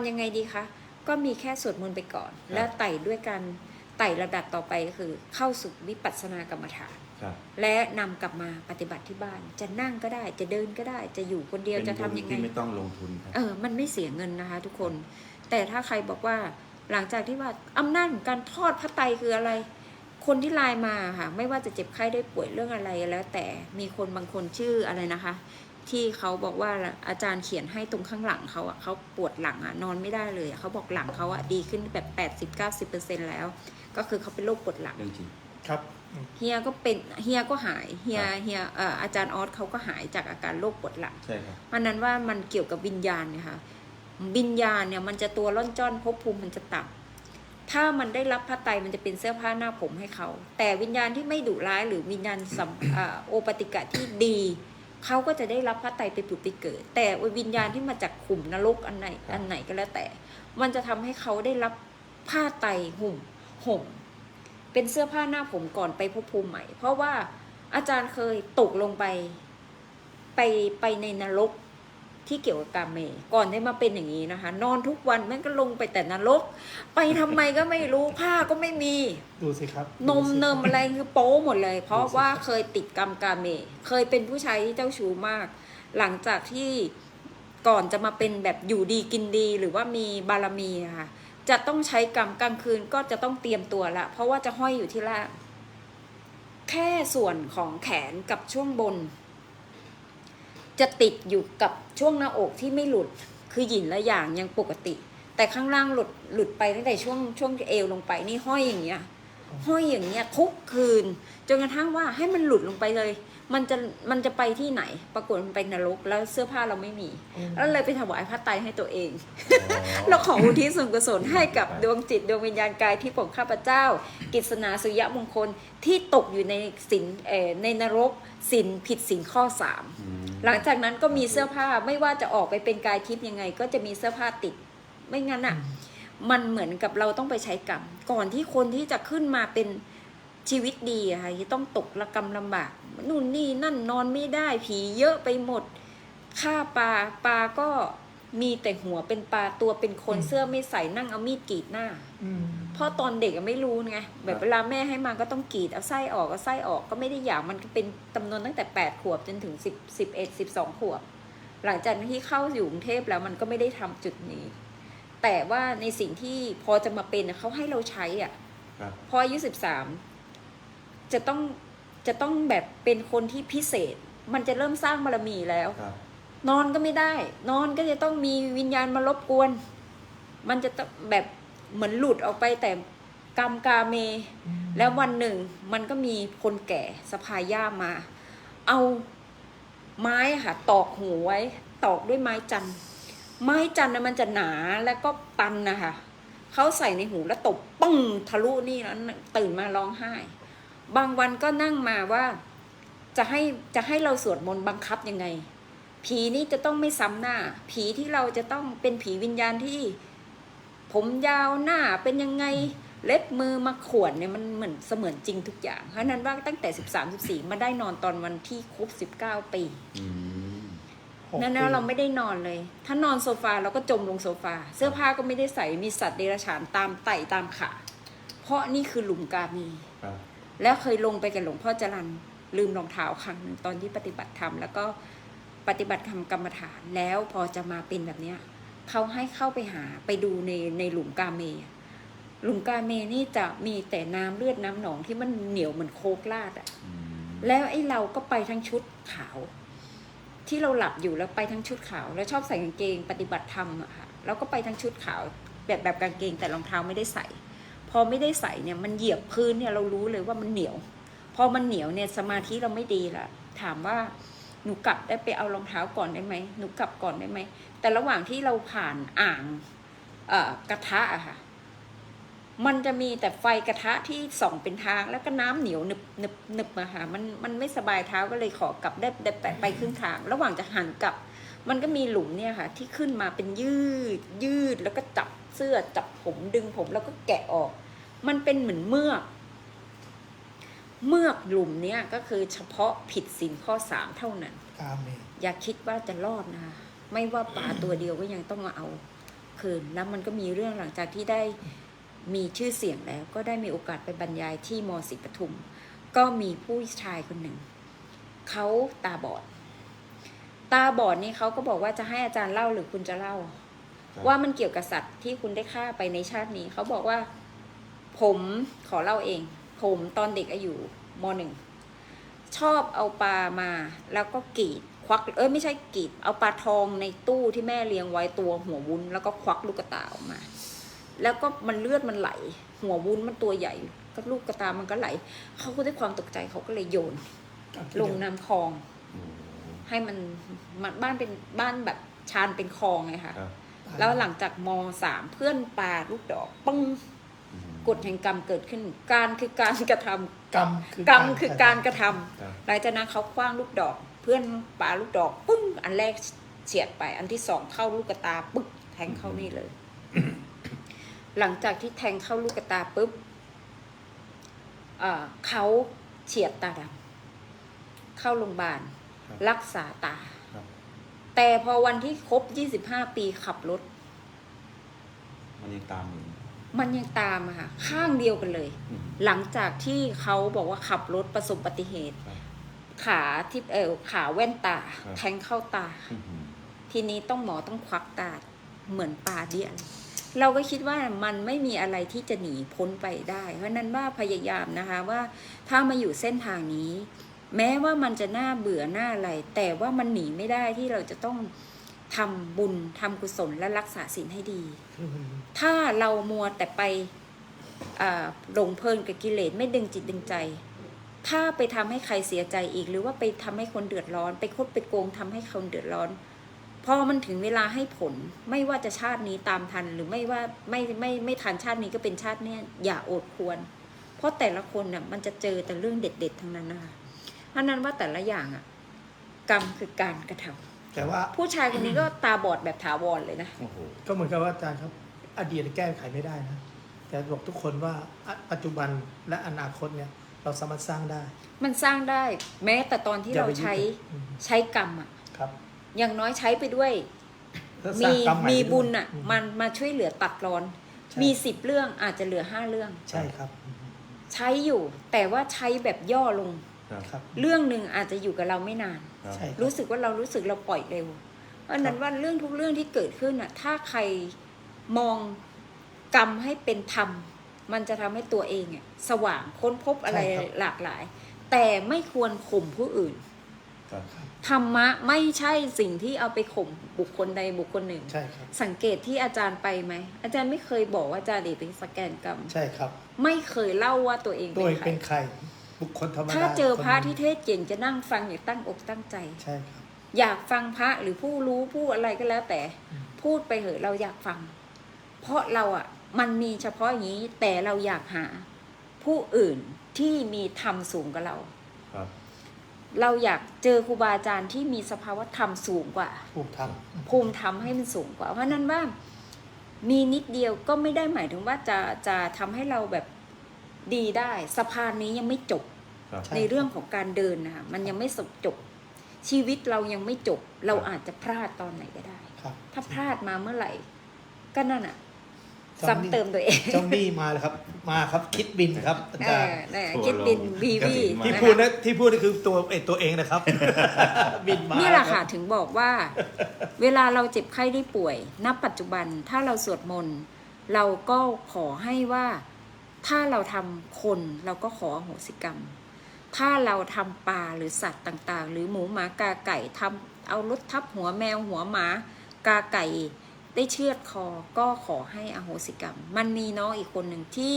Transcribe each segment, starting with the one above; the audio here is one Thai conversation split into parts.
ำยังไงดีคะ ก็มีแค่สวดมนต์ไปก่อนครับแล้วไต่ด้วยการไต่ระดับต่อไปก็คือเข้าสู่วิปัสสนากรรมฐานครับและนำกลับมาปฏิบัติที่บ้าน จะนั่งก็ได้จะเดินก็ได้จะอยู่คนเดียวเป็นจะทำบุญยังไงที่ไม่ต้องลงทุนครับเออมันไม่เสียเงินนะคะ ทุกคน แต่ถ้าใครบอกว่าหลังจากที่ว่าอำนาจของการทอดพระไตรคืออะไร คนที่ไลน์มาค่ะ ไม่ว่าจะเจ็บไข้ได้ป่วยเรื่องอะไรแล้ว แต่มีคนบางคนชื่ออะไรนะคะ ที่เขาบอกว่าอาจารย์เขียนให้ตรงข้างหลังเขาอะเขาปวดหลังอะนอนไม่ได้เลยอะเขาบอกหลังเขาอะดีขึ้นแบบ80-90%แล้ว ก็คือเขาเป็นโรคปวดหลัง เรื่องจริง ครับอืมเฮียก็เป็นเฮียก็หายเฮียครับ เฮียเอ่ออาจารย์ออสเขาก็หายจากอาการโรคปวดหลัง ใช่ครับเพราะนั้นว่ามันเกี่ยวกับวิญญาณเนี่ยค่ะวิญญาณเนี่ยมันจะตัวร่อนจ้อนภพภูมิมันจะต่ำถ้ามันได้รับพระไตรมันจะเป็นเสื้อผ้าหน้าผมให้เขา แต่วิญญาณที่ไม่ดุร้ายหรือวิญญาณสัม อ่าโอปติกะที่ดี เขาก็จะได้รับพระไตรไปผุดไปเกิด แต่วิญญาณที่มาจากขุมนรกอันไหนครับอันไหนก็แล้วแต่ มันจะทำให้เขาได้รับผ้าไตรห่มห่ม เป็นเสื้อผ้าหน้าผมก่อนไปภพภูมิใหม่ เพราะว่าอาจารย์เคยตกลงไป ไปไปในนรก ที่เกี่ยวกับกามเมก่อนได้มาเป็นอย่างนี้นะคะ นอนทุกวันแม่งก็ลงไปแต่นรก ไปทำไมก็ไม่รู้ผ้าก็ไม่มี ดูสิครับ นมดูสิเนิมอะไรคือโป๊หมดเลย เพราะดูสิว่าเคยติดกรรมกาเม เคยเป็นผู้ชายที่เจ้าชู้มาก หลังจากที่ก่อนจะมาเป็นแบบอยู่ดีกินดีหรือว่ามีบารมีอะค่ะจะต้องใช้กรรมกลางคืนก็จะต้องเตรียมตัวละ เพราะว่าจะห้อยอยู่ที่ล่างแค่ส่วนของแขนกับช่วงบน จะติดอยู่กับช่วงหน้าอกที่ไม่หลุด คือหยินและอย่างยังปกติ แต่ข้างล่างหลุดหลุดไปตั้งแต่ช่วงช่วงเอวลงไปนี่ห้อยอย่างเงี้ยห้อยอย่างเงี้ยทุกคืนจนกระทั่งว่าให้มันหลุดลงไปเลย มันจะมันจะไปที่ไหน ปรากฏมันไปนรกแล้วเสื้อผ้าเราไม่มีอืมแล้วเลยไปถวายพระไตรให้ตัวเอง เราขออุทิศส่วนกุศลให้กับดวงจิตดวงวิญญาณกายที่ของข้าพเจ้า กิษณาสุริยะมงคลที่ตกอยู่ในสินเอ่อในนรกสินผิดสินข้อสามอืม หลังจากนั้นก็มีเสื้อผ้าไม่ว่าจะออกไปเป็นกายทิพย์ยังไง ก็จะมีเสื้อผ้าติด ไม่งั้นอะ มันเหมือนกับเราต้องไปใช้กรรมก่อนที่คนที่จะขึ้นมาเป็นชีวิตดีอะค่ะที่ต้องตกระกรรมลำบากนู่นนี่นั่นนอนไม่ได้ผีเยอะไปหมดฆ่าปลาปลาก็ มีแต่หัวเป็นปลาตัวเป็นคนอืมเสื้อไม่ใส่นั่งเอามีดกรีดหน้าอืมเพราะตอนเด็กอะไม่รู้ไงแบบเวลาแม่ให้มาก็ต้องกรีดเอาไส้ออกเอาไส้ออกก็ไม่ได้อยากมันก็เป็นจำนวนตั้งแต่แปดขวบจนถึงสิบสิบเอ็ดสิบสองขวบ หลังจากที่เข้าอยู่กรุงเทพแล้วมันก็ไม่ได้ทำจุดนี้ แต่ว่าในสิ่งที่พอจะมาเป็นอะเขาให้เราใช้อะครับพออายุสิบสามจะต้องจะต้องแบบเป็นคนที่พิเศษ มันจะเริ่มสร้างบารมีแล้วครับ นอนก็ไม่ได้ นอนก็จะต้องมีวิญญาณมารบกวน มันจะต้องแบบเหมือนหลุดออกไปแต่กรรมกาเม แล้ววันหนึ่งมันก็มีคนแก่สะพายย่ามมาเอาไม้อะค่ะตอกหูไว้ ตอกด้วยไม้จันทร์ไม้จันทร์นะมันจะหนาแล้วก็ตันนะคะเขาใส่ในหูแล้วตบปึ้งทะลุนี่แล้วตื่นมาร้องไห้ บางวันก็นั่งมาว่าจะให้จะให้เราสวดมนต์บังคับยังไง ผีนี่จะต้องไม่ซ้ำหน้า ผีที่เราจะต้องเป็นผีวิญญาณที่ ผมยาวหน้าเป็นยังไงเล็บมือมาขวนเนี่ยมันเหมือนเสมือนจริงทุกอย่าง เพราะฉะนั้นว่าตั้งแต่ 13 14มาได้นอนตอนวันที่ครบ 19 ปีอืมหกนั่นปีนะเราไม่ได้นอนเลย ถ้านอนโซฟาเราก็จมลงโซฟา เสื้อผ้าก็ไม่ได้ใส่มีสัตว์เดรัจฉานตามไต่ตามขา เพราะนี่คือหลุมกามีครับแล้วเคยลงไปกับหลวงพ่อจรันลืมรองเท้าครั้งหนึ่งตอนที่ปฏิบัติธรรมแล้วก็ ปฏิบัติธรรมกรรมฐานแล้วพอจะมาเป็นแบบเนี้ยเขาให้เข้าไปหาไปดูในในหลุมกาเมอะหลุมกาเมนี่จะมีแต่น้ำเลือดน้ำหนองที่มันเหนียวเหมือนโคกลาดอะอืมแล้วไอ้เราก็ไปทั้งชุดขาว ที่เราหลับอยู่แล้วไปทั้งชุดขาว แล้วชอบใส่กางเกงปฏิบัติธรรมอะค่ะแล้วก็ไปทั้งชุดขาว แบบแบบกางเกงแต่รองเท้าไม่ได้ใส่ พอไม่ได้ใส่เนี่ยมันเหยียบพื้นเนี่ยเรารู้เลยว่ามันเหนียว พอมันเหนียวเนี่ยสมาธิเราไม่ดีละถามว่า หนูกลับได้ไปเอารองเท้าก่อนได้ไหมหนูกลับก่อนได้ไหมแต่ระหว่างที่เราผ่านอ่างกระทะอะค่ะ มันจะมีแต่ไฟกระทะที่ส่องเป็นทาง แล้วก็น้ำเหนียวหนึบหนึบหนึบมาค่ะมันมันไม่สบายเท้าก็เลยขอกลับได้ได้ไปไปครึ่งทาง ระหว่างจะหันกลับ มันก็มีหลุมเนี่ยค่ะ ที่ขึ้นมาเป็นยืด ยืดแล้วก็จับเสื้อจับผมดึงผมแล้วก็แกะออก มันเป็นเหมือนเมือก เมือกหลุมเนี่ยก็คือเฉพาะผิดศีลข้อสามเท่านั้นกาเมอย่าคิดว่าจะรอดนะคะไม่ว่าปลาตัวเดียวก็ยังต้องมาเอาคืนแล้วมันก็มีเรื่องหลังจากที่ได้มีชื่อเสียงแล้ว ก็ได้มีโอกาสไปบรรยายที่มศิปทุม ก็มีผู้ชายคนหนึ่งเขาตาบอด ตาบอดนี่เขาก็บอกว่าจะให้อาจารย์เล่าหรือคุณจะเล่า ว่ามันเกี่ยวกับสัตว์ที่คุณได้ฆ่าไปในชาตินี้เขาบอกว่า ผมขอเล่าเอง ผมตอนเด็กอายุมหนึ่งชอบเอาปลามาแล้วก็กรีดควักเอ้ยไม่ใช่กรีดเอาปลาทองในตู้ที่แม่เลี้ยงไว้ตัวหัววุ้น แล้วก็ควักลูกกระตาออกมา แล้วก็มันเลือดมันไหล หัววุ้นมันตัวใหญ่ก็ลูกกระตามันก็ไหล เขาก็ด้วยความตกใจเขาก็เลยโยน ลงน้ำคลองอืมให้มันมันบ้านเป็นบ้านแบบชานเป็นคลองไงคะครับแล้วหลังจากมสามเพื่อนปาลูกดอกปึ้งอืม กฎแห่งกรรมเกิดขึ้น การคือการกระทำกรรมคือกรรมคือการกระทำครับหลังจากนั้นเขาคว้างลูกดอก เพื่อนปาลูกดอกปึ้งอันแรกเฉียดไป อันที่สองเข้าลูกกระตาปึ๊กแทงเข้านี่เลย หลังจากที่แทงเข้าลูกกระตาปุ๊บเอ่อเขาเฉียดตาดำเข้าโรงพยาบาลครับรักษาตาครับแต่พอวันที่ครบ 25 ปีขับรถ มันยังตามอยู่ มันยังตามอะค่ะข้างเดียวกันเลยอืมหลังจากที่เขาบอกว่าขับรถประสบอุบัติเหตุครับขาที่เอวขาแว่นตาครับแทงเข้าตาอืมทีนี้ต้องหมอต้องควักตาเหมือนปลาเดียนเราก็คิดว่ามันไม่มีอะไรที่จะหนีพ้นไปได้ เพราะฉะนั้นว่าพยายามนะคะว่าถ้ามาอยู่เส้นทางนี้ แม้ว่ามันจะน่าเบื่อหน้าอะไร แต่ว่ามันหนีไม่ได้ที่เราจะต้อง ทำบุญทำกุศลและรักษาศีลให้ดีอืมถ้าเรามัวแต่ไปอ่าหลงเพลินกับกิเลสไม่ดึงจิตดึงใจ ถ้าไปทำให้ใครเสียใจอีก หรือว่าไปทำให้คนเดือดร้อน ไปคดไปโกงทำให้คนเดือดร้อนพอมันถึงเวลาให้ผลไม่ว่าจะชาตินี้ตามทันหรือไม่ว่าไม่ไม่ไม่ทันชาตินี้ก็เป็นชาติเนี้ยอย่าโอดควร เพราะแต่ละคนน่ะมันจะเจอแต่เรื่องเด็ด ๆ ทั้งนั้นนะคะเพราะนั้นว่าแต่ละอย่างอะ กรรมคือการกระทำ แต่ว่าผู้ชายคนนี้ก็ตาบอดแบบถาวรเลยนะ โอ้โหก็เหมือนกับว่าอาจารย์ครับอดีตแก้ไขไม่ได้นะ แต่บอกทุกคนว่าอะปัจจุบันและอนาคตเนี่ย เราสามารถสร้างได้ มันสร้างได้แม้แต่ตอนที่อย่าเราไปยึดใช้อืม ใช้กรรมอะครับอย่างน้อยใช้ไปด้วยถ้าสร้ามีงกรรใหมีไปด้วยบุญอะอืมันมาช่วยเหลือตัดรอน ใช่ มีสิบเรื่องอาจจะเหลือห้าเรื่อง ใช่ครับใช้อยู่ แต่ว่าใช้แบบย่อลง ครับ ครับ เรื่องหนึ่งอาจจะอยู่กับเราไม่นานครับ ใช่ครับรู้สึกว่าเรารู้สึกเราปล่อยเร็วเพราะฉะนั้นว่าเรื่องทุกเรื่องที่เกิดขึ้นอะ ถ้าใครมองกรรมให้เป็นธรรม มันจะทำให้ตัวเองอะสว่างค้นพบอะไรใช่ครับหลากหลาย แต่ไม่ควรข่มผู้อื่นครับธรรมะไม่ใช่สิ่งที่เอาไปข่มบุคคลใดบุคคลหนึ่ง ใช่ครับ สังเกตที่อาจารย์ไปไหม อาจารย์ไม่เคยบอกว่าอาจารย์เอกไปสแกนกรรม ใช่ครับ ไม่เคยเล่าว่าตัวเองตัวเป็เอนงใครเป็นใคร บุคคลธรรมดาถ้าเจอพระคนหนึ่งที่เทศเก่งจะนั่งฟังอย่างตั้งอกตั้งใจ ใช่ครับ อยากฟังพระหรือผู้รู้ผู้อะไรก็แล้วแต่อืมพูดไปเหอะเราอยากฟัง เพราะเราอะ มันมีเฉพาะอย่างนี้แต่เราอยากหาผู้อื่นที่มีธรรมสูงกว่าเราครับ เราอยากเจอครูบาอาจารย์ที่มีสภาวะธรรมสูงกว่าถูกทภูมิธรรมให้มันสูงกว่า เพราะฉะนั้นว่ามีนิดเดียวก็ไม่ได้หมายถึงว่าจะจะทำให้เราแบบดีได้ สะพานนี้ยังไม่จบครับ ใช่ ในเรื่องของการเดินนะคะมันยังไม่สจบ ชีวิตเรายังไม่จบ เราอาจจะพลาดตอนไหนก็ได้ ครับถ้าพลาดมาเมื่อไหร่ ก็นั่นอะ จ้าหนี้ซ้ำเติมตัวเองเจ้าหนี้มาเลยครับ มาครับคิดบินครับอาเอจารอย์เนี่ยทัวร์คิดบินลงบีกระวีถิ่นมาที่พูดนะที่พูดนี่คือตัวเอยตัวเองนะครับ บินมานี่แหละรัค่ะบถึงบอกว่า เวลาเราเจ็บไข้ได้ป่วย ณ ปัจจุบันถ้าเราสวดมนต์เราก็ขอให้ว่า ถ้าเราทำคนเราก็ขออโหสิกรรม ถ้าเราทำปลาหรือสัตว์ต่างๆ หรือหมูหมากาไก่ทำเอารถทับหัวแมวหัวหมากาไก่ได้เชือดคอก็ขอให้อโหสิกรรม มันมีน้องอีกคนหนึ่งที่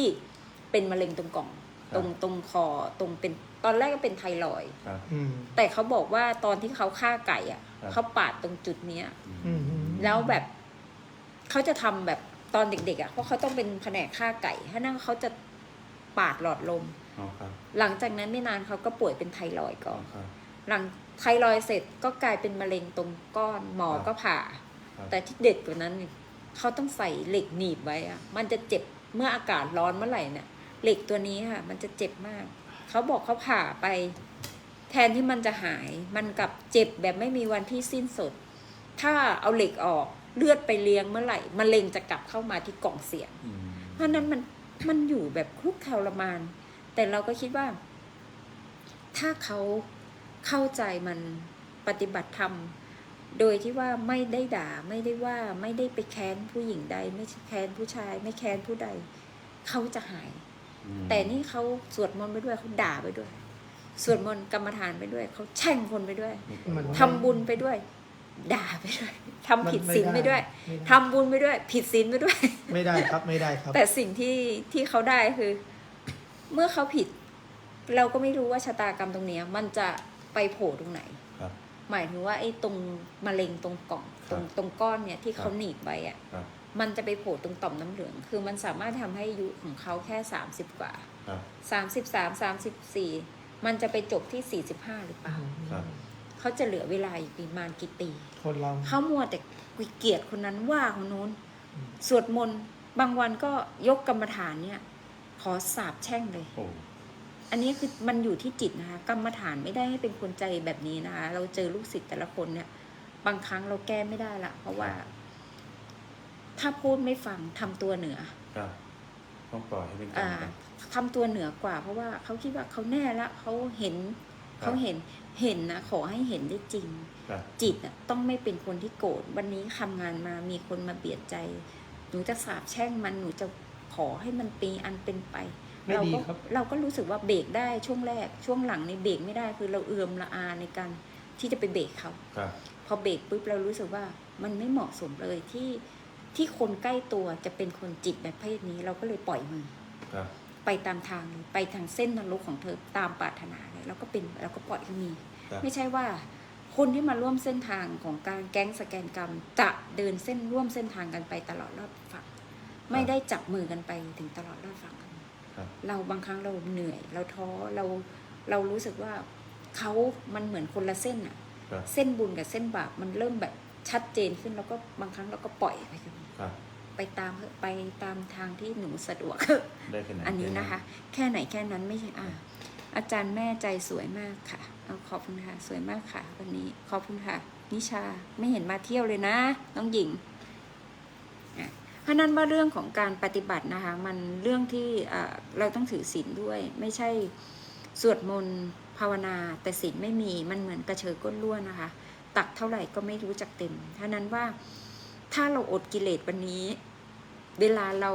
เป็นมะเร็งตรงกล่อง ตรงตรงคอตรงเป็นตอนแรกก็เป็นไทรอยด์ครับ อืม แต่เขาบอกว่าตอนที่เขาฆ่าไก่อะครับ เขาปาดตรงจุดเนี้ย อืมแล้วแบบเขาจะทำแบบตอนเด็กๆอะเพราะเขาต้องเป็นแผนกฆ่าไก่ถ้านั่นเขาจะปาดหลอดลมอ๋อครับ หลังจากนั้นไม่นานเขาก็ป่วยเป็นไทรอยด์อ๋ก่ออนครับหลังไทรอยด์เสร็จก็กลายเป็นมะเร็งตรงก้อนหมอครับก็ผ่าครับแต่ที่เด็ดกว่านั้นอีกเขาต้องใส่เหล็กหนีบไว้อะมันจะเจ็บเมื่ออากาศร้อนเมื่อไหร่เนี่ยเหล็กตัวนี้ค่ะ มันจะเจ็บมาก เขาบอกเขาผ่าไป แทนที่มันจะหาย มันกลับเจ็บแบบไม่มีวันที่สิ้นสุด ถ้าเอาเหล็กออกเลือดไปเลี้ยงเมื่อไหร่มะเร็งจะกลับเข้ามาที่กล่องเสียงอืมเพราะฉะนั้นมันมันอยู่แบบคลุกทรมาน แต่เราก็คิดว่า ถ้าเขาเข้าใจมันปฏิบัติธรรม โดยที่ว่าไม่ได้ด่าไม่ได้ว่าไม่ได้ไปแค้นผู้หญิงใด ไม่แค้นผู้ชาย ไม่แค้นผู้ใด เขาจะหายอืมแต่นี่เขาสวดมนต์ไปด้วยเขาด่าไปด้วยสวดมนต์กรรมฐานไปด้วย เขาแช่งคนไปด้วยมันทำบุญไปด้วย ด่าไปด้วยทำผิดศีลไปด้วยไม่ได้ทำบุญไปด้วย ผิดศีลไปด้วย ไม่ได้ครับไม่ได้ครับ แต่สิ่งที่ที่เขาได้คือ เมื่อเขาผิด เราก็ไม่รู้ว่าชะตากรรมตรงเนี้ย มันจะไปโผล่ตรงไหน ครับ หมายถึงว่าไอ้ตรงมะเร็งตรงกล่องคตรับรงตรงก้อนเนี่ยที่ครับเขาหนีบไว้อะครับ มันจะไปโผล่ตรงต่อมน้ำเหลือง คือมันสามารถทำให้อายุของเขาแค่สามสิบกว่าครับ สามสิบสามสามสิบสี่มันจะไปจบที่สี่สิบห้าหรือเปล่า ครับ เขาจะเหลือเวลาอีกประมาณกี่ปี คนเรา เขามัวแต่เกลียดคนนั้นว่าคนนู้น อืม สวดมนต์บางวันก็ยกกรรมฐานเนี่ยข อสาบแช่งเลยโอ้อันนี้คือมันอยู่ที่จิตนะคะ กรรมฐานไม่ได้ให้เป็นคนใจแบบนี้นะคะ เราเจอลูกศิษย์แต่ละคนเนี่ย บางครั้งเราแก้ไม่ได้ละ เพราะว่า ถ้าพูดไม่ฟังทำตัวเหนือครับต้องปล่อยให้เป็นกรรอ่ามไปทำตัวเหนือกว่า เพราะว่าเขาคิดว่าเขาแน่ละเขาเห็นครับเขาเห็นเห็นนะขอให้เห็นได้จริงครับจิตอะต้องไม่เป็นคนที่โกรธวันนี้ทำงานมามีคนมาเบียดใจ หนูจะสาบแช่งมันหนูจะ ขอให้มันปีอันเป็นไปไม่เราดีก็ครับเราก็รู้สึกว่าเบรกได้ช่วงแรกช่วงหลังในเบรกไม่ได้คือเราเอือมละอาในการที่จะไปเบรกเขาครับพอเบรกปุ๊บเรารู้สึกว่ามันไม่เหมาะสมเลยที่ที่คนใกล้ตัวจะเป็นคนจิตแบบเพศนี้ เราก็เลยปล่อยมือครับไปตามทางเลยไปทางเส้นนรกของเธอตามปรารถนาเลยเราก็เป็นเราก็ปล่อยเขามีครับไม่ใช่ว่าคนที่มาร่วมเส้นทางของการแก๊งสแกนกรรม จะเดินเส้นร่วมเส้นทางกันไปตลอดรอดฝั่ง ไม่ได้จับมือกันไปถึงตลอดรอดฝั่งกันครับเราบางครั้งเราเหนื่อย เราท้อเราเรารู้สึกว่าเขามันเหมือนคนละเส้นอะครับเส้นบุญกับเส้นบาปมันเริ่มแบบชัดเจนขึ้นแล้วก็บางครั้งเราก็ปล่อยไปกันครับไปตามเถอะไปตามทางที่หนูสะดวกได้แค่ไหนอันนี้นะคะ แค่ไหนแค่นั้นไม่ใช่อ่าอาจารย์แม่ใจสวยมากค่ะเอาขอบคุณค่ะสวยมากค่ะ วันนี้ขอบคุณค่ะ นิชาไม่เห็นมาเที่ยวเลยนะ น้องหญิงอะ เพราะนั้นว่าเรื่องของการปฏิบัตินะคะ มันเรื่องที่อ่าเราต้องถือศีลด้วย ไม่ใช่สวดมนต์ภาวนาแต่ศีลไม่มีมันเหมือนกระเชอก้นล้วนนะคะ ตักเท่าไหร่ก็ไม่รู้จักเต็มเพราะนั้นว่าถ้าเราอดกิเลสวันนี้ เวลาเรา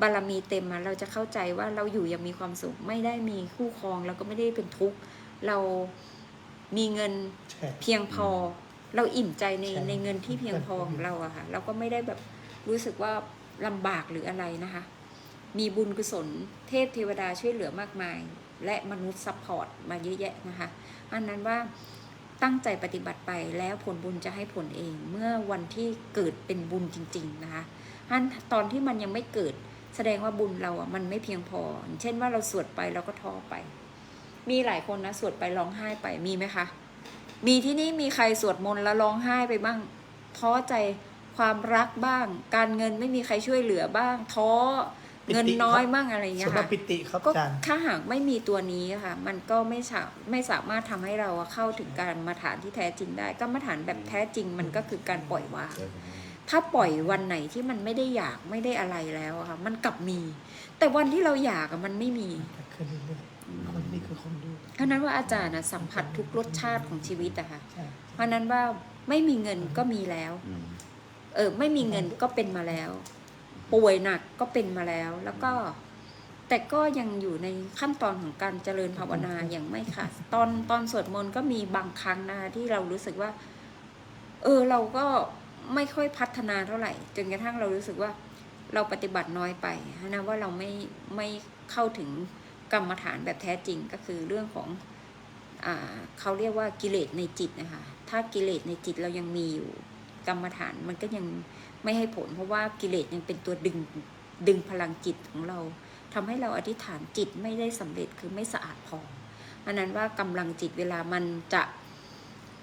บารมีเต็มอะเราจะเข้าใจว่าเราอยู่อย่างมีความสุขไม่ได้มีคู่ครองเราก็ไม่ได้เป็นทุกข์เรามีเงินแช่เพียงพอ เราอิ่มใจในใช่ในเงินที่เพียงพอของเราอะค่ะเราก็ไม่ได้แบบ รู้สึกว่าลำบากหรืออะไรนะคะ มีบุญกุศลเทพเทวดาช่วยเหลือมากมาย และมนุษย์ซัพพอร์ตมาเยอะแยะนะคะอันนั้นว่าตั้งใจปฏิบัติไปแล้วผลบุญจะให้ผลเองเมื่อวันที่เกิดเป็นบุญจริง ๆนะคะอันตอนที่มันยังไม่เกิดแสดงว่าบุญเราอะมันไม่เพียงพอ เช่นว่าเราสวดไปเราก็ท้อไป มีหลายคนนะสวดไปร้องไห้ไปมีไหมคะ มีที่นี่มีใครสวดมนต์แล้วร้องไห้ไปบ้างท้อใจ ความรักบ้าง การเงินไม่มีใครช่วยเหลือบ้าง ท้อเงินน้อยบ้างอะไรอย่างเงี้สยมค่ะปิติครับก็อาจารย์ถ้าหากไม่มีตัวนี้ค่ะ มันก็ไม่สาไม่สามารถทำให้เราเข้าถึงการมาฐานที่แท้จริงได้ก็มาฐานแบบแท้จริงมันก็คือการปล่อยวางได้แค่นี้ถ้าปล่อยวันไหนที่มันไม่ได้อยากไม่ได้อะไรแล้วอะค่ะ มันกลับมี แต่วันที่เราอยากอะมันไม่มีขึ้นเรื่อยๆคนนี้คือคนดูเพราะนั้นว่าอาจารย์นะสัมผัสทุกรสชาติของชีวิตอะค่ะใช่เพราะนั้นว่าไม่มีเงินก็มีแล้วอืม เออไม่มีเงินก็เป็นมาแล้ว ป่วยหนักก็เป็นมาแล้ว แล้วก็ แต่ก็ยังอยู่ในขั้นตอนของการเจริญภาวนาอย่างไม่ค่ะตอนตอนสวดมนต์ก็มีบางครั้งนะคะที่เรารู้สึกว่า เออเราก็ไม่ค่อยพัฒนาเท่าไหร่ จนกระทั่งเรารู้สึกว่าเราปฏิบัติน้อยไปนะว่าเราไม่ไม่เข้าถึงกรรมฐานแบบแท้จริงก็คือเรื่องของอ่าเขาเรียกว่ากิเลสในจิตนะคะ ถ้ากิเลสในจิตเรายังมีอยู่ กรรมฐานมันก็ยังไม่ให้ผล เพราะว่ากิเลสยังเป็นตัวดึงดึงพลังจิตของเราทำให้เราอธิษฐานจิตไม่ได้สำเร็จคือไม่สะอาดพออันนั้นว่ากำลังจิตเวลามันจะ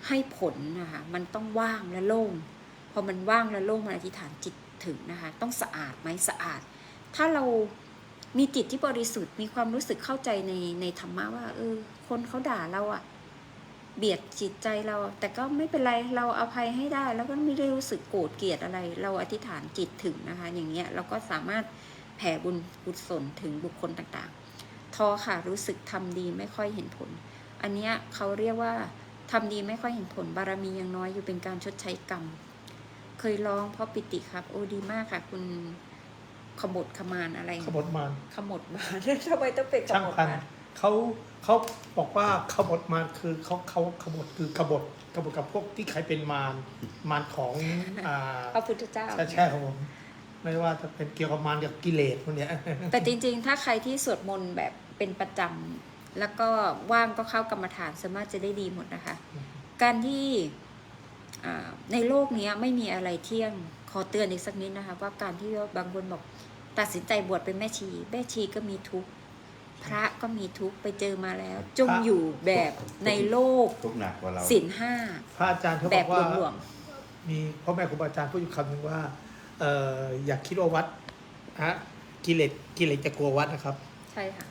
ให้ผลนะคะมันต้องว่างและโล่งพอมันว่างและโล่งมันอธิษฐานจิตถึงนะคะต้องสะอาดไหมสะอาด ถ้าเรามีจิตที่บริสุทธิ์มีความรู้สึกเข้าใจในในธรรมะว่าเออคนเขาด่าเราอะ่ะ เบียดจิตใจเรา แต่ก็ไม่เป็นไรเราอภัยให้ได้ แล้วก็ไม่ได้รู้สึกโกรธเกลียดอะไร เราอธิษฐานจิตถึงนะคะ อย่างเงี้ยเราก็สามารถแผ่บุญกุศลถึงบุคคลต่างๆ ทอค่ะรู้สึกทำดีไม่ค่อยเห็นผล อันเนี้ยเขาเรียกว่าทำดีไม่ค่อยเห็นผล บารมียังน้อยอยู่เป็นการชดใช้กรรม เคยร้องเพราะปิติครับ โอ้ดีมากค่ะ คุณขบฏขมานอะไรขบฏมารขมฏมานทำไมต้องเป็นขช่างบฏพันมาน เขาเขาบอกว่าขบฏมารคือเขาเขาขบฏคือขบฏขบฏกับพวกที่ใครเป็นมารมารของอ่าพระพุทธเจ้า ใช่ใช่ครับผมไม่ว่าจะเป็นเกี่ยวกับมารกับกิเลสพวกเนี้ยแต่จริงๆ ถ้าใครที่สวดมนต์แบบเป็นประจำแล้วก็ว่างก็เข้ากรรมฐานสามารถจะได้ดีหมดนะคะ การที่อ่าในโลกเนี้ยไม่มีอะไรเที่ยงขอเตือนอีกสักนิดนะคะ ว่าการที่บางคนบอกตัดสินใจบวชเป็นแม่ชี แม่ชีก็มีทุกข์ พระก็มีทุกข์ไปเจอมาแล้ว จงพระอยู่แบบในโลกทุกข์หนักกว่าเราศีลห้าพระอาจารย์เขาแบบอบกว่า หลวงมีพ่อแม่ครูบาอาจารย์พูดอยู่คำหนึ่งว่าเอ่ออยากคิดว่าวัดฮะกิเลสกิเลสจะกลัววัดนะครับๆใช่ค่ะ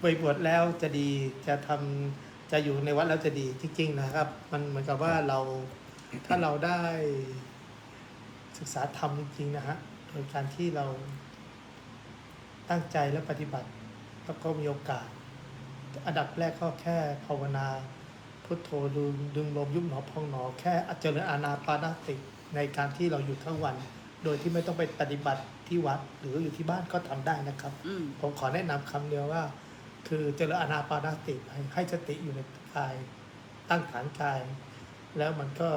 ไปบวชแล้วจะดีจะทำจะอยู่ในวัดแล้วจะดีจริง ๆ นะครับ มันเหมือนกับว่าเราถ้าเราได้ศึกษาธรรมจริงๆนะฮะโดยการที่เราตั้งใจและปฏิบัติ แล้วก็มีโอกาส อันดับแรกก็แค่ภาวนาพุทโธดึงดึงลมยุบหนอพองหนอ แค่เจริญอานาปานสติในการที่เราอยู่ทั้งวัน โดยที่ไม่ต้องไปปฏิบัติที่วัด หรืออยู่ที่บ้านก็ทำได้นะครับอืมผมขอแนะนำคำเดียวว่า คือเจริญอานาปานสติให้ให้สติอยู่ในกายตั้งฐานกาย แล้วมันก็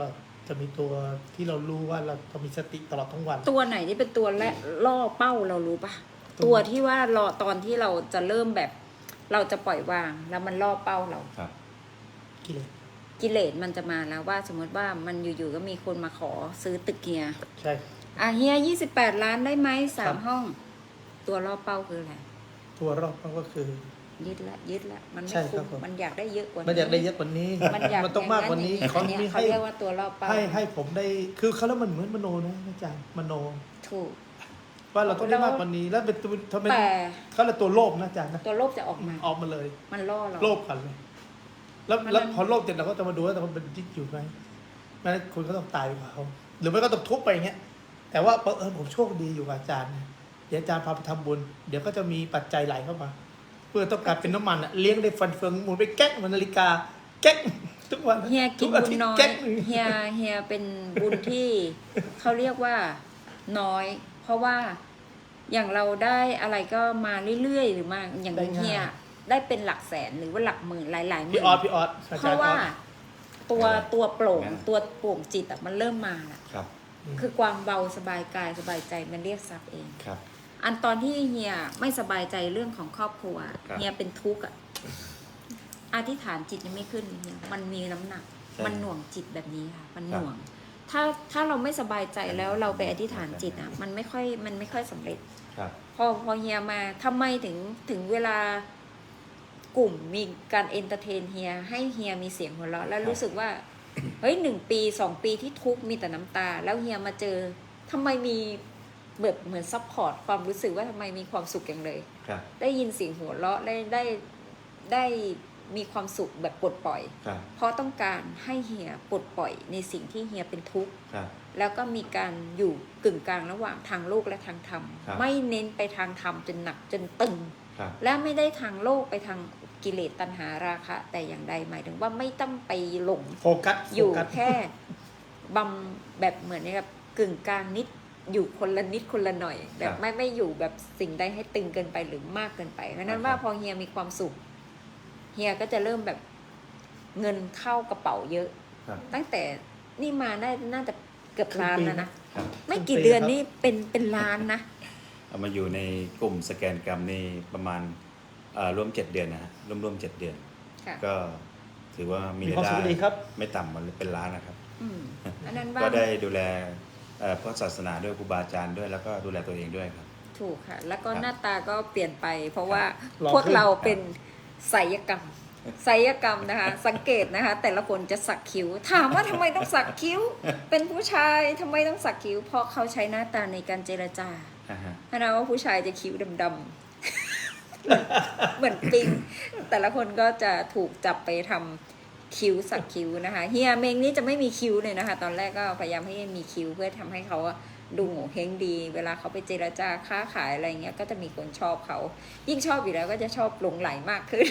จะมีตัวที่เรารู้ว่าเราต้องมีสติตลอดทั้งวัน ตัวไหนที่เป็นตัวและล่อเป้าเรารู้ปะ ตัวตัวที่ว่ารอตอนที่เราจะเริ่มแบบ เราจะปล่อยวางแล้วมันล่อเป้าเราครับกิเลสกิเลสมันจะมาแล้วว่าสมมติว่ามันอยู่ๆก็มีคนมาขอซื้อตึกเฮียใช่อะเฮียยี่สิบแปดล้านได้ไหมสาครัมบห้อง ตัวล่อเป้าคืออะไรตัวรอบมันก็คือยึดละยึดละมันไม่ใช่ครัคุ้บมผมมันอยากได้เยอะกว่ามันอยากได้เยอะกว่านี้มันอยากต้องมากกว่านี้อย่งเขาอันมีเนี้ยเขาให้เรียกว่าตัวล่อเป้าให้ให้ผมได้คือเขาแล้วมันเหมือนมโนนะอาจารย์มโนถูก ว่าเราต้องได้มากกว่านี้แล้วเป็นตัวทำไมแต่ เขาเลยกตัวโลภนะอาจารย์นะตัวโลภจะออกมา ออกมาเลย มันล่อเรา โลภกันเลย แล้วมันแล้วมัน พอโลภเสร็จเราก็จะมาดูว่าแต่มันเป็นจิตอยู่ไหมไม่งั้นคุณก็ต้องตายกว่าเขาหรือไม่ก็ต้องทุบไปอย่างเงี้ย แต่ว่าเผอิญผมโชคดีอยู่กับอาจารย์นะเดี๋ยวอาจารย์พาไปทำบุญ เดี๋ยวก็จะมีปัจจัยไหลเข้ามา เพื่อต้องการเป็นน้ำมันอะเลี้ยงได้ฟันเฟืองหมุนไปแก๊กเหมือนนาฬิกาแก๊กทุกวันเฮียกินทุอาบุญทิตน้อยแก๊กหนึ่ง เฮียเฮียเป็นบุญที่ เขาเรียกว่าน้อย เพราะว่าอย่างเราได้อะไรก็มาเรื่อยๆ หรือมาอย่างได้ง่ายเฮียได้เป็นหลักแสนหรือว่าหลักหมื่นหลายๆหมื่พี่นออสพี่ออสอาเพจารราะย์อว่าอสตัวอะไรตัวโปร่งงั้น ตัวโปร่งจิตอะมันเริ่มมาละครับคือความเบาสบายกายสบายใจมันเรียกทรัพย์เอง ครับ อันตอนที่เฮียไม่สบายใจเรื่องของครอบครัวครับเฮียเป็นทุกข์อะอธิษฐานจิตยังไม่ขึ้นเฮียมันมีน้ำหนัก ใช่มันหน่วงจิตแบบนี้ค่ะ มันครับหน่วง ถ้าถ้าเราไม่สบายใจแล้วเราไปอธิษฐานจิตอะ มันไม่ค่อยมันไม่ค่อยสำเร็จครับ พอพอเฮียมาทำไมถึงถึงเวลากลุ่มมีการเอนเตอร์เทนเฮียให้เฮียมีเสียงหัวเราะแล้วรู้สึกว่าเฮ้ยหนึ่งปีสองปีที่ทุกข์มีแต่น้ำตา แล้วเฮียมาเจอทำไมมีแบบเหมือนซัพพอร์ตความรู้สึกว่าทำไมมีความสุขอย่างเลยครับได้ยินเสียงหัวเราะได้ได้ได้ มีความสุขแบบปลดปล่อย ครับเพราะต้องการให้เฮียปลดปล่อยในสิ่งที่เฮียเป็นทุกข์ ครับ แล้วก็มีการอยู่กึ่งกลางระหว่างทางโลกและทางธรรม ครับ ไม่เน้นไปทางธรรมจนหนักจนตึง ครับ และไม่ได้ทางโลกไปทางกิเลสตัณหาราคะ แต่อย่างใดหมายถึงว่าไม่ต้องไปหลง โฟกัสอโฟยู่กัส แค่บำแบบเหมือนกับกึ่งกลางนิดอยู่คนละนิดคนละหน่อย แบบไม่ไม่อยู่แบบสิ่งใดให้ตึงเกินไปหรือมากเกินไปเพราะฉะนั้นว่าพอเฮียมีความสุข เฮียก็จะเริ่มแบบเงินเข้ากระเป๋าเยอะ ครับ ตั้งแต่นี่มาได้น่าจะเกือบล้านแล้วนะ ครับไม่กี่เดือนนี่เป็นเป็นล้านนะ เอามาอยู่ในกลุ่มสแกนกรรมนี่ประมาณเอ่อร่วมเจ็ดเดือนนะฮะร่วมร่วมเจ็ดเดือน ค่ะ ก็ถือว่ามีมีความรายสุขได้ดีครับ ไม่ต่ำมันเป็นล้านนะครับ อืมอันนั้นว่าก็ได้ดูแลเอ่อพระศาสนาด้วยครูบาอาจารย์ด้วยแล้วก็ดูแลตัวเองด้วยครับ ถูกค่ะ แล้วก็ครับหน้าตาก็เปลี่ยนไป เพราะว่าหล่อพวกขึ้นเราเป็น ไสยกรรมไสยกรรมนะคะ สังเกตนะคะ แต่ละคนจะสักคิ้ว ถามว่าทำไมต้องสักคิ้ว เป็นผู้ชายทำไมต้องสักคิ้ว เพราะเขาใช้หน้าตาในการเจรจาอ่าฮะถ้านะว่าผู้ชายจะคิ้วดำๆเหมือนปิง แต่ละคนก็จะถูกจับไปทำคิ้วสักคิ้วนะคะเฮียเมงนี่จะไม่มีคิ้วเลยนะคะ ตอนแรกก็พยายามให้มีคิ้วเพื่อทำให้เขาอะ ดูโง่เฮงดี เวลาเขาไปเจรจาค้าขายอะไรเงี้ยก็จะมีคนชอบเขา ยิ่งชอบอยู่แล้วก็จะชอบหลงไหลมากขึ้น